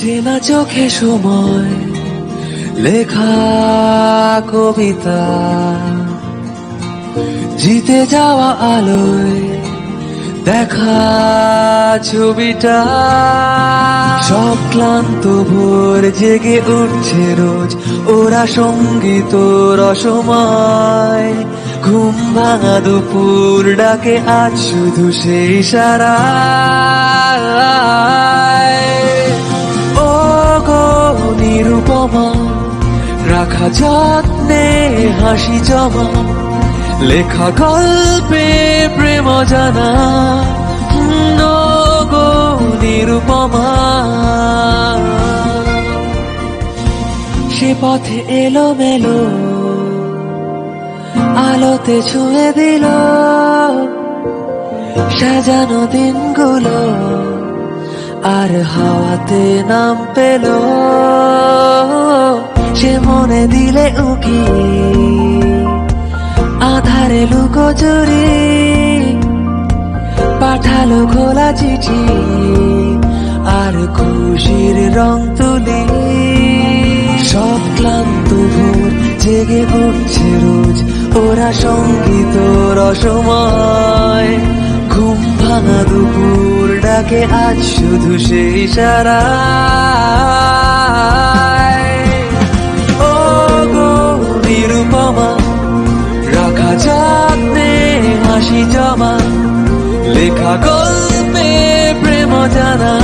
চেনা চোখে সময়, লেখা কবিতা। জিতে যাওয়া আলোয় দেখা ছবিটা। সব ক্লান্ত ভোর জেগে উঠছে রোজ, ওরা সংগীত রসময়। ঘুম ভাঙা দুপুর ডাকে আজ শুধু সেই সারা। রাখা যত্নে হাসি জমা, লেখা গল্পে প্রেম জানা নিরুপমা সে পথে এলো মেলো আলোতে ছুঁয়ে দিল, সাজানো দিনগুলো আর হাওয়াতে নাম পেল। মনে দিলে উকি। আধারে লুকো চুরি। পাঠালো খোলা চিঠি। আর খুশির রং তুলি। সব ক্লান্ত ভোর জেগে উঠছে রোজ ওরা সংগীত রসময়। ঘুম ভাঙা দুপুর ডাকে আজ শুধু সেই সারা। যত্নে হাসি জমা লেখা গল্পে প্রেম জানা।